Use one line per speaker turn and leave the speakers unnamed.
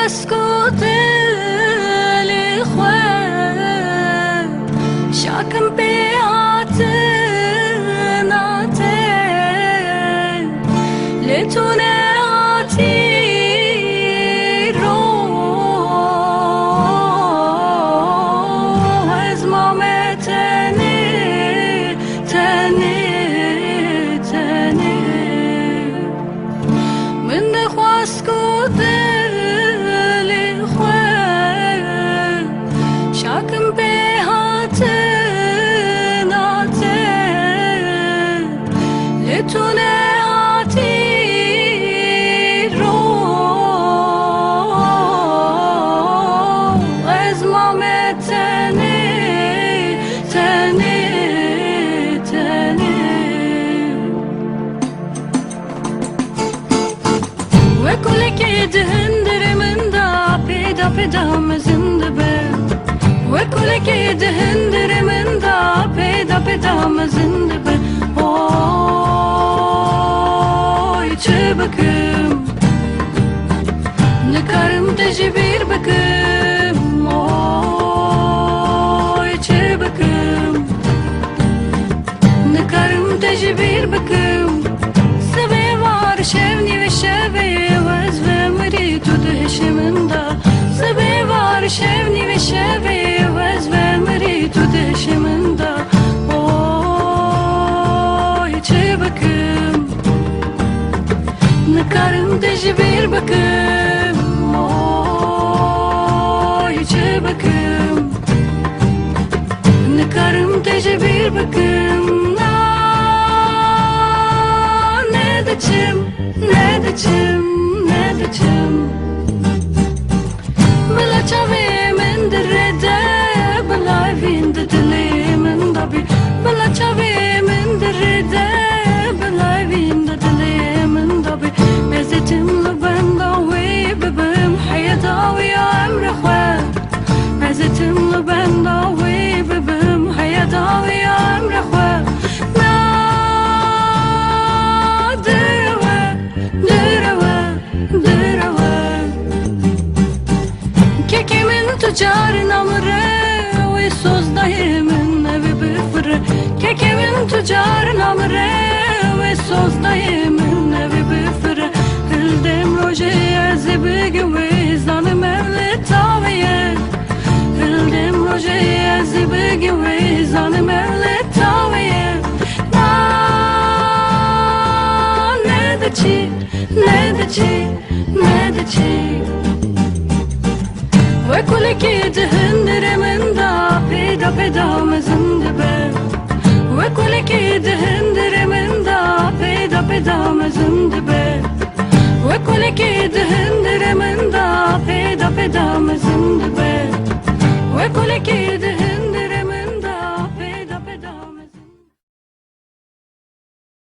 واسكت الاخوان شاكم بيعتناتين لتناتي لتونه آتی رو از مامتنی تنی تنی وكل كيد هندر من دا بيدا بيدا مزند به Oy çabukım Ne karım tecbir bakım. Oy çabukım Ne karım tecbir bakım نكرم تجبير بكم اوي تشبكم نكرم تجبير بكم ne diyeceğim, ne tüccar namre Ve söz dahimin evi büfre Kekimin tüccar namre Ve söz dahimin evi büfre Hildim rojeye zibi ve zanım evli taviye Hildim rojeye zibi ve zanım evli taviye Ne de çi, ne de çi, ne de çi وكل كيد هندر من دا بيدا بيدا